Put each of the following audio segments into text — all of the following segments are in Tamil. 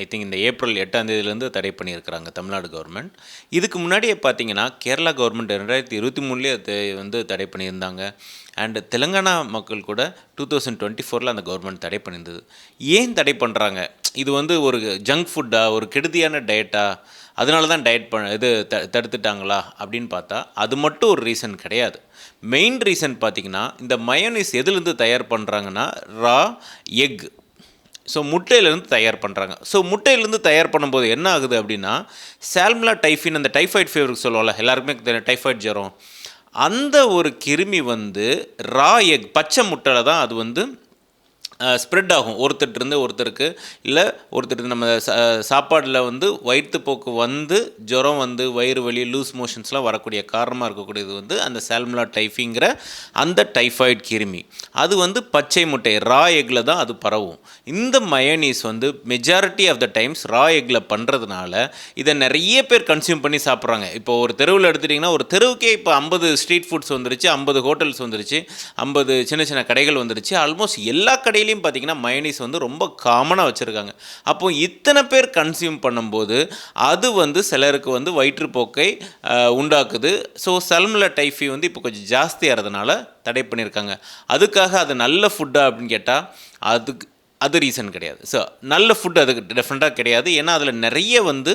ஐ திங்க் இந்த ஏப்ரல் எட்டாம் தேதியிலேருந்து தடை பண்ணியிருக்கிறாங்க தமிழ்நாடு கவர்மெண்ட் இதுக்கு முன்னாடியே பார்த்தீங்கன்னா கேரளா கவர்மெண்ட் ரெண்டாயிரத்தி இருபத்தி மூணுலேயே அது வந்து தடை பண்ணியிருந்தாங்க. அண்டு தெலுங்கானா மக்கள் கூட டூ தௌசண்ட் டுவெண்ட்டி ஃபோரில் அந்த கவர்மெண்ட் தடை பண்ணியிருந்தது. ஏன் தடை பண்ணுறாங்க இது வந்து ஒரு ஜங்க் ஃபுட்டா ஒரு கெடுதியான டயட்டா அதனால தான் டயட் பண்ண இது த தடுத்துட்டாங்களா அப்படின்னு பார்த்தா அது மட்டும் ஒரு ரீசன் கிடையாது. மெயின் ரீசன் பார்த்தீங்கன்னா இந்த மயோனிஸ் எதுலேருந்து தயார் பண்ணுறாங்கன்னா ரா எக் ஸோ முட்டையிலேருந்து தயார் பண்ணுறாங்க ஸோ முட்டையிலேருந்து தயார் பண்ணும்போது என்ன ஆகுது அப்படின்னா சால்மலா டைஃபின் அந்த டைஃபாய்ட் ஃபீவருக்கு சொல்லுவோம்ல எல்லாருக்குமே டைஃபாய்ட் ஜரம். அந்த ஒரு கிருமி வந்து ரா எக் பச்சை முட்டையில் தான் அது வந்து ஸ்ப்ரெட் ஆகும். ஒருத்தர்கிட்டருந்து ஒருத்தருக்கு. இல்லை ஒருத்தர் நம்ம சா சாப்பாடில் வந்து வயிற்றுப்போக்கு வந்து ஜுரம் வந்து வயிறு வலி லூஸ் மோஷன்ஸ்லாம் வரக்கூடிய காரணமாக இருக்கக்கூடியது வந்து அந்த சால்மலா டைஃபிங்கிற அந்த டைஃபாய்டு கிருமி. அது வந்து பச்சை முட்டை ரா எக்கில் தான் அது பரவும். இந்த மயனீஸ் வந்து majority of the times raw எக்கில் பண்ணுறதுனால இதை நிறைய பேர் கன்சியூம் பண்ணி சாப்பிட்றாங்க. இப்போ ஒரு தெருவில் எடுத்துட்டிங்கன்னா ஒரு தெருவுக்கே இப்போ ஐம்பது ஸ்ட்ரீட் ஃபுட்ஸ் வந்துருச்சு ஐம்பது ஹோட்டல்ஸ் வந்துருச்சு ஐம்பது சின்ன சின்ன கடைகள் வந்துருச்சு ஆல்மோஸ்ட் எல்லா கடையிலையும் பார்த்தீங்கன்னா மயனீஸ் வந்து ரொம்ப காமனாக வச்சுருக்காங்க. அப்போது இத்தனை பேர் கன்சியூம் பண்ணும்போது அது வந்து சிலருக்கு வந்து வயிற்றுப்போக்கை உண்டாக்குது. ஸோ சல்மல டைஃபி வந்து இப்போ கொஞ்சம் ஜாஸ்தியாகிறதுனால தடை பண்ணியிருக்காங்க அதுக்காக அது நல்ல ஃபுட்டா அப்படின்னு கேட்டால் அதுக்கு அது ரீசன் கிடையாது. ஸோ நல்ல ஃபுட் அதுக்கு டெஃபினட்டாக கிடையாது. ஏன்னா அதில் நிறைய வந்து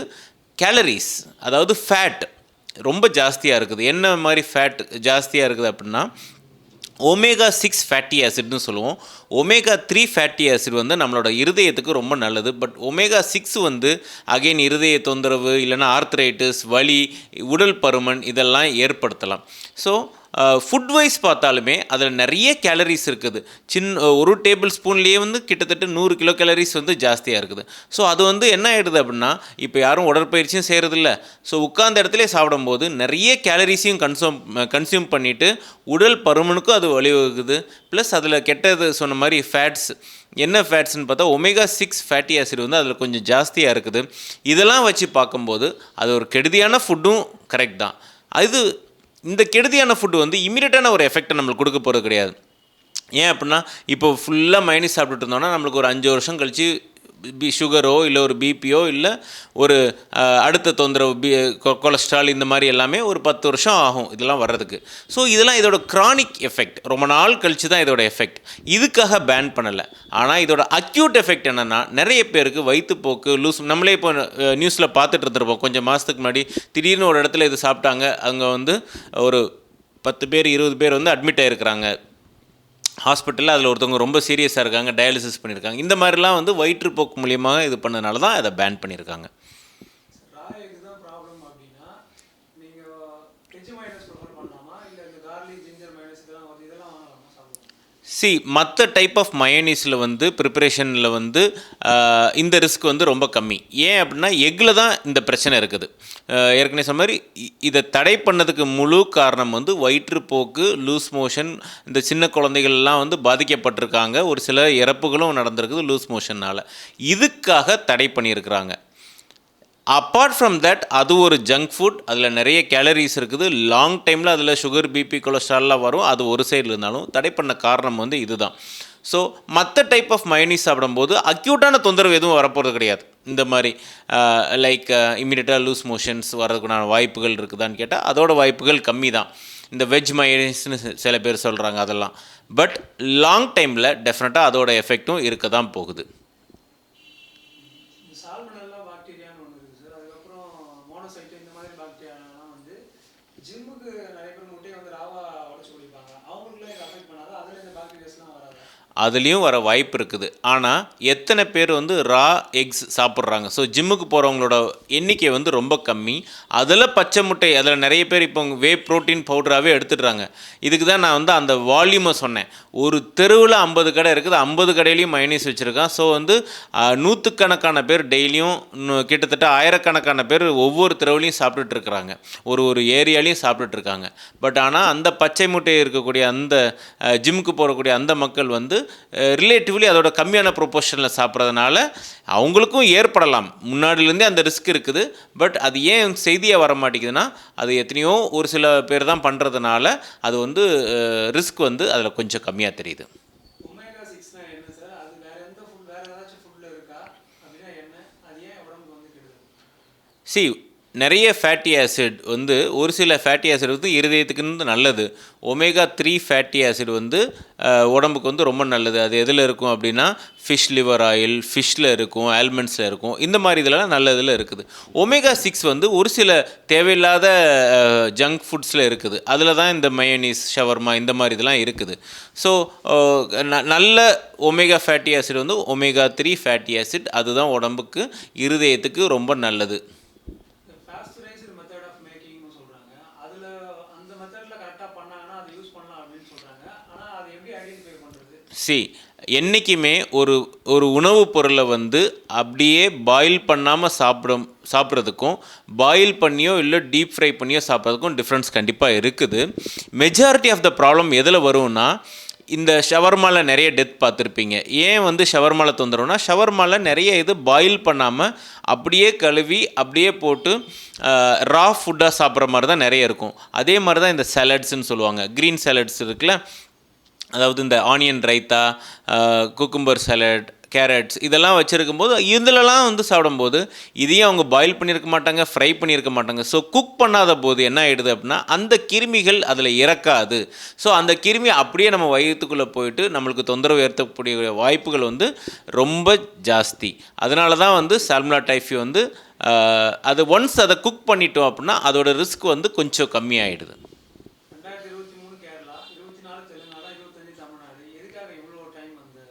கேலரிஸ் அதாவது ஃபேட் ரொம்ப ஜாஸ்தியாக இருக்குது. என்ன மாதிரி ஃபேட் ஜாஸ்தியாக இருக்குது அப்படின்னா ஒமேகா சிக்ஸ் ஃபேட்டி ஆசிட்னு சொல்லுவோம். ஒமேகா த்ரீ ஃபேட்டி ஆசிட் வந்து நம்மளோட இருதயத்துக்கு ரொம்ப நல்லது. பட் ஒமேகா சிக்ஸ் வந்து அகைன் இருதய தொந்தரவு இல்லைன்னா ஆர்த்ரைட்டிஸ் வலி உடல் பருமன் இதெல்லாம் ஏற்படுத்தலாம். ஸோ ஃபுட் வைஸ் பார்த்தாலுமே அதில் நிறைய கேலரிஸ் இருக்குது. சின்ன ஒரு டேபிள் ஸ்பூன்லேயே வந்து கிட்டத்தட்ட நூறு கிலோ கேலரிஸ் வந்து ஜாஸ்தியாக இருக்குது. ஸோ அது வந்து என்ன ஆகிடுது அப்படின்னா இப்போ யாரும் உடற்பயிற்சியும் செய்கிறதில்ல ஸோ உட்கார்ந்த இடத்துல சாப்பிடும்போது நிறைய கேலரிஸையும் கன்சூம் கன்சியூம் பண்ணிவிட்டு உடல் பருமனுக்கும் அது வழிவகுக்குது. ப்ளஸ் அதில் கெட்டது சொன்ன மாதிரி ஃபேட்ஸ் என்ன ஃபேட்ஸ்னு பார்த்தா ஒமேகா சிக்ஸ் ஃபேட்டி ஆசிட் வந்து அதில் கொஞ்சம் ஜாஸ்தியாக இருக்குது. இதெல்லாம் வச்சு பார்க்கும்போது அது ஒரு கெடுதியான ஃபுட்டும் கரெக்ட் தான். அது இந்த கெடுதியான ஃபுட்டு வந்து இமீடியட்டான ஒரு எஃபெக்டை நம்மளுக்கு கொடுக்க போகிறது கிடையாது. ஏன் அப்படின்னா இப்போ ஃபுல்லாக மைனஸ் சாப்பிட்டுட்டு இருந்தோம்னா நம்மளுக்கு ஒரு அஞ்சு வருஷம் கழித்து பி சுகரோ இல்லை ஒரு பிபியோ இல்லை ஒரு அடுத்த தொந்தரவு பி கொ- கொலஸ்ட்ரால் இந்த மாதிரி எல்லாமே ஒரு பத்து வருஷம் ஆகும் இதெல்லாம் வர்றதுக்கு. ஸோ இதெல்லாம் இதோட க்ரானிக் எஃபெக்ட் ரொம்ப நாள் கழிச்சு தான் இதோட எஃபெக்ட் இதுக்காக பேன் பண்ணலை. ஆனால் இதோட அக்யூட் எஃபெக்ட் என்னென்னா நிறைய பேருக்கு வயிற்றுப்போக்கு லூஸ் நம்மளே இப்போ நியூஸில் பார்த்துட்டு இருந்திருப்போம். கொஞ்சம் மாதத்துக்கு முன்னாடி திடீர்னு ஒரு இடத்துல இது சாப்பிட்டாங்க. அங்கே வந்து ஒரு பத்து பேர் இருபது பேர் வந்து அட்மிட் ஆகிருக்கிறாங்க ஹாஸ்பிட்டலில் அதில் ஒருத்தவங்க ரொம்ப சீரியஸாக இருக்காங்க டயாலிசிஸ் பண்ணியிருக்காங்க இந்த மாதிரிலாம் வந்து வயிற்றுப்போக்கு மூலியமாக இது பண்ணதுனால தான் அதை பேன் பண்ணியிருக்காங்க ரா எக் தான் ப்ராப்ளம் அப்படின்னா நீங்கள் வெஜ் மைனஸ் ப்ரிஃபர் பண்ணலாமா இல்லை இந்த கார்லிக் ஜிஞ்சர் மைனஸ் இதெல்லாம் வந்து இதெல்லாம் வாங்கலாமா சாப்பிடலாம் சி மற்ற டைப் ஆஃப் மயனீஸில் வந்து ப்ரிப்பரேஷனில் வந்து இந்த ரிஸ்க் வந்து ரொம்ப கம்மி. ஏன் அப்படின்னா எக்கில் தான் இந்த பிரச்சனை இருக்குது. ஏற்கனவே சொன்ன மாதிரி இதை தடை பண்ணதுக்கு முழு காரணம் வந்து வயிற்றுப்போக்கு லூஸ் மோஷன் இந்த சின்ன குழந்தைகள்லாம் வந்து பாதிக்கப்பட்டிருக்காங்க. ஒரு சில இறப்புகளும் நடந்திருக்குது லூஸ் மோஷன்னால் இதுக்காக தடை பண்ணியிருக்கிறாங்க. அப்பார்ட் ஃப்ரம் தட் அது ஒரு ஜங்க் ஃபுட் அதில் நிறைய கேலரிஸ் இருக்குது. லாங் டைமில் அதில் சுகர் பிபி கொலஸ்ட்ரால்லாம் வரும். அது ஒரு சைடில் இருந்தாலும் தடை பண்ண காரணம் வந்து இதுதான். ஸோ மற்ற டைப் ஆஃப் மயனீஸ் சாப்பிடும்போது அக்யூட்டான தொந்தரவு எதுவும் வரப்போகிறது கிடையாது. இந்த மாதிரி லைக் இம்மிடியட்டாக லூஸ் மோஷன்ஸ் வர்றதுக்குண்டான வாய்ப்புகள் இருக்குதான்னு கேட்டால் அதோட வாய்ப்புகள் கம்மி தான் இந்த வெஜ் மயனீஸ்னு சில பேர் சொல்கிறாங்க அதெல்லாம். பட் லாங் டைமில் டெஃபினட்டாக அதோட எஃபெக்ட்டும் இருக்க தான் போகுது இந்த சால்மனெல்லா பாக்டீரியான்னு ஒன்று இருக்குது சார் அதுக்கப்புறம் மோனோசைட்டு இந்த மாதிரி பாக்டீரியாலாம் வந்து ஜிம்முக்கு நிறைய பேர் முட்டையை வந்து ராவா உடச்சு குடிப்பாங்க அவங்களுக்குலாம் இதை அஃபெக்ட் பண்ணாதா அதில் இந்த பாக்டீரியாஸ்லாம் வராது அதுலேயும் வர வாய்ப்பு இருக்குது. ஆனால் எத்தனை பேர் வந்து ரா எக்ஸ் சாப்பிட்றாங்க? ஸோ ஜிம்முக்கு போகிறவங்களோட எண்ணிக்கை வந்து ரொம்ப கம்மி. அதில் பச்சை முட்டை அதில் நிறைய பேர் இப்போ வே ப்ரோட்டீன் பவுடராகவே எடுத்துடுறாங்க. இதுக்கு தான் நான் வந்து அந்த வால்யூமை சொன்னேன். ஒரு தெருவில் ஐம்பது கடை இருக்குது. ஐம்பது கடையிலையும் மைனஸ் வச்சுருக்கான். ஸோ வந்து நூற்றுக்கணக்கான பேர் டெய்லியும் கிட்டத்தட்ட ஆயிரக்கணக்கான பேர் ஒவ்வொரு தெருவுலையும் சாப்பிட்டுட்ருக்குறாங்க ஒரு ஒரு ஏரியாலையும் சாப்பிட்டுட்ருக்காங்க பட் ஆனால் அந்த பச்சை முட்டை இருக்கக்கூடிய அந்த ஜிம்முக்கு போகக்கூடிய அந்த மக்கள் வந்து ரிலேட்டிவ்லி அதோட கம்மியான ப்ரொபோஷனில் சாப்பிட்றதுனால அவங்களுக்கும் ஏற்படலாம். முன்னாடிலேருந்தே அந்த ரிஸ்க் இருக்குது. பட் அது ஏன் செய்தியாக வர மாட்டேங்குதுன்னா அது எத்தனையோ ஒரு சில பேர் தான் பண்ணுறதுனால அது வந்து ரிஸ்க் வந்து அதில் கொஞ்சம் கம்மியாக தெரியுது. சி நிறைய ஃபேட்டி ஆசிட் வந்து ஒரு சில ஃபேட்டி ஆசிட் வந்து இருதயத்துக்கு வந்து நல்லது. ஒமேகா த்ரீ ஃபேட்டி ஆசிட் வந்து உடம்புக்கு வந்து ரொம்ப நல்லது. அது எதில் இருக்கும் அப்படின்னா ஃபிஷ் லிவர் ஆயில் ஃபிஷ்ஷில் இருக்கும் ஆல்மண்ட்ஸில் இருக்கும். இந்த மாதிரி இதெல்லாம் நல்லதில் இருக்குது. ஒமேகா சிக்ஸ் வந்து ஒரு சில தேவையில்லாத ஜங்க் ஃபுட்ஸில் இருக்குது. அதில் தான் இந்த மயனீஸ் ஷவர்மா இந்த மாதிரி இதெல்லாம் இருக்குது. ஸோ நல்ல ஒமேகா ஃபேட்டி ஆசிட் வந்து ஒமேகா த்ரீ ஃபேட்டி ஆசிட் அதுதான் உடம்புக்கு இருதயத்துக்கு ரொம்ப நல்லது. அந்த மெத்தட்ல கரெக்டா பண்ணாங்கன்னா அதை யூஸ் பண்ணலாம் அப்படின்னு சொல்றாங்க. ஆனா அதை எப்படி ஐடென்டிஃபை பண்றது? சி என்றைக்குமே ஒரு ஒரு உணவுப் பொருளை வந்து அப்படியே பாயில் பண்ணாமல் சாப்பிடும் சாப்பிட்றதுக்கும் பாயில் பண்ணியோ இல்லை டீப் ஃப்ரை பண்ணியோ சாப்பிட்றதுக்கும் டிஃப்ரென்ஸ் கண்டிப்பாக இருக்குது. மெஜாரிட்டி ஆஃப் த ப்ராப்ளம் எதில் வரும்னா இந்த ஷவர்மாவில் நிறைய டெத் பார்த்துருப்பீங்க. ஏன் வந்து ஷவர்மாவில் தொந்தரவுனா ஷவர்மாவில் நிறைய இது பாயில் பண்ணாமல் அப்படியே கழுவி அப்படியே போட்டு ரா ஃபுட்டாக சாப்பிட்ற மாதிரி தான் நிறைய இருக்கும். அதே மாதிரி தான் இந்த சாலட்ஸ்ன்னு சொல்லுவாங்க. க்ரீன் சாலட்ஸ் இருக்குல்ல அதாவது இந்த onion raita cucumber salad carrots இதெல்லாம் வச்சுருக்கும்போது இதுலலாம் வந்து சாப்பிடும்போது இதையும் அவங்க பாயில் பண்ணியிருக்க மாட்டாங்க ஃப்ரை பண்ணியிருக்க மாட்டாங்க. ஸோ குக் பண்ணாத போது என்ன ஆகிடுது அப்படின்னா அந்த கிருமிகள் அதில் இறக்காது. ஸோ அந்த கிருமி அப்படியே நம்ம வயிற்றுக்குள்ளே போயிட்டு நம்மளுக்கு தொந்தரவு ஏற்படக்கூடிய வாய்ப்புகள் வந்து ரொம்ப ஜாஸ்தி. அதனால தான் வந்து சால்மலா டைஃபி வந்து அது ஒன்ஸ் அதை குக் பண்ணிட்டோம் அப்படின்னா அதோடய ரிஸ்க் வந்து கொஞ்சம் கம்மியாகிடுது ரெண்டாயிரத்தி இருபத்தி மூணு கேரளா இருபத்தி நாலு தெலுங்கானா இருபத்தஞ்சு தமிழ்நாடு எதுக்காக இவ்வளோ டைம் வந்து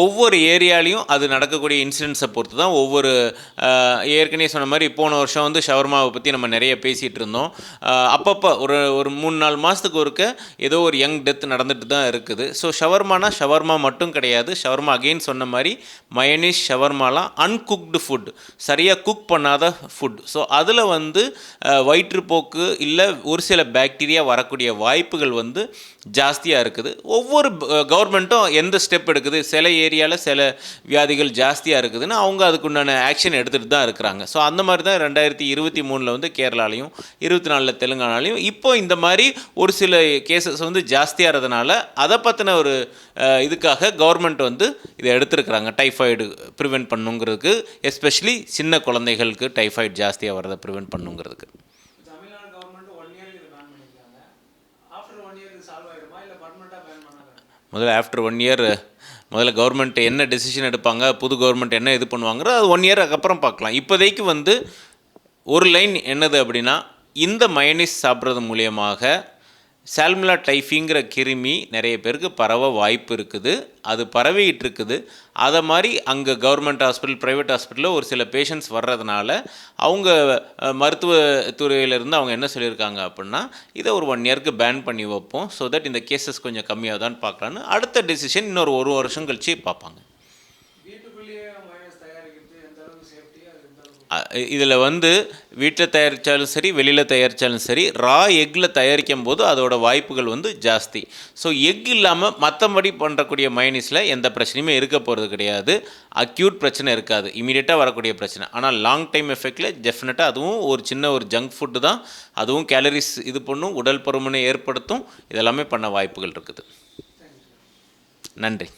ஒவ்வொரு ஏரியாலையும் அது நடக்கக்கூடிய இன்சிடென்ட்ஸை பொறுத்து தான் ஒவ்வொரு ஏற்கனவே சொன்ன மாதிரி போன வருஷம் வந்து ஷவர்மாவை பற்றி நம்ம நிறைய பேசிகிட்டு இருந்தோம். அப்பப்போ ஒரு ஒரு மூணு நாலு மாதத்துக்கு ஒருக்க ஏதோ ஒரு யங் டெத் நடந்துட்டு தான் இருக்குது. ஸோ ஷவர்மானா ஷவர்மா மட்டும் கிடையாது. ஷவர்மா அகெயின் சொன்ன மாதிரி மயனிஷ் ஷவர்மாலாம் அன்குக்டு ஃபுட் சரியாக குக் பண்ணாத ஃபுட் ஸோ அதில் வந்து வயிற்றுப்போக்கு இல்லை ஒரு சில பாக்டீரியா வரக்கூடிய வாய்ப்புகள் வந்து ஜாஸ்தியாக இருக்குது. ஒவ்வொரு கவர்மெண்ட்டும் எந்த ஸ்டெப் எடுக்குது? சில ஏரியாவில் சில வியாதிகள் ஜாஸ்தியாக இருக்குதுன்னு அவங்க அதுக்குண்டான ஆக்ஷன் எடுத்துகிட்டு தான் இருக்கிறாங்க. ஸோ அந்த மாதிரி தான் ரெண்டாயிரத்தி இருபத்தி மூணில் வந்து கேரளாலையும் இருபத்தி நாலில் தெலுங்கானாலையும் இப்போ இந்த மாதிரி ஒரு சில கேசஸ் வந்து ஜாஸ்தியாக ஜாஸ்தியாகிறதுனால அதை பற்றின ஒரு இதுக்காக கவர்மெண்ட் வந்து இதை எடுத்துருக்குறாங்க. டைஃபாய்டு ப்ரிவென்ட் பண்ணுங்கிறதுக்கு எஸ்பெஷலி சின்ன குழந்தைகளுக்கு டைஃபாய்டு ஜாஸ்தியாக வரதை ப்ரிவென்ட் பண்ணுங்கிறதுக்கு. தமிழ்நாடு கவர்மெண்ட் ஒன் இயருக்கு பேன் பண்ணியிருக்காங்க ஆஃப்டர் ஒன் இயர் சால்வ் ஆயிடுமா? இல்லை பர்மனெண்ட்டாக பேன் பண்ணாங்க முதல்ல ஆஃப்டர் ஒன் இயர் முதல்ல கவர்மெண்ட் என்ன டெசிஷன் எடுப்பாங்க புது கவர்மெண்ட் என்ன இது பண்ணுவாங்களோ அது ஒன் இயருக்கு அப்புறம் பார்க்கலாம். இப்போதைக்கு வந்து ஒரு லைன் என்னது அப்படின்னா இந்த மயனிஸ் சாப்பிட்றது மூலியமாக சால்முலா டைஃபிங்கிற கிருமி நிறைய பேருக்கு பரவ வாய்ப்பு இருக்குது. அது பரவிட்டு இருக்குது. அதை மாதிரி அங்கே கவர்மெண்ட் ஹாஸ்பிட்டல் ப்ரைவேட் ஹாஸ்பிட்டலில் ஒரு சில பேஷண்ட்ஸ் வர்றதுனால அவங்க அஹ், மருத்துவத் துறையிலேருந்து அவங்க என்ன சொல்லியிருக்காங்க அப்படின்னா இதை ஒரு ஒன் இயருக்கு பேன் பண்ணி வைப்போம். ஸோ தட் இந்த கேசஸ் கொஞ்சம் கம்மியாகுதான்னு பார்க்கலான்னு அடுத்த டெசிஷன் இன்னொரு ஒரு வருஷம் கழிச்சு பார்ப்பாங்க. இதில் வந்து வீட்டில் தயாரித்தாலும் சரி வெளியில் தயாரித்தாலும் சரி ரா எக்கில் தயாரிக்கும் போது அதோட வாய்ப்புகள் வந்து ஜாஸ்தி. ஸோ எக் இல்லாமல் மற்றபடி பண்ணுறக்கூடிய மைனிஸில் எந்த பிரச்சனையுமே இருக்க போகிறது கிடையாது. அக்யூட் பிரச்சனை இருக்காது. இமீடியட்டாக வரக்கூடிய பிரச்சனை. ஆனால் லாங் டைம் எஃபெக்டில் டெஃபினட்டாக அதுவும் ஒரு சின்ன ஒரு ஜங்க் ஃபுட்டு தான். அதுவும் கேலரிஸ் இது பண்ணும் உடல் பருமனை ஏற்படுத்தும். இதெல்லாமே பண்ண வாய்ப்புகள் இருக்குது. நன்றி.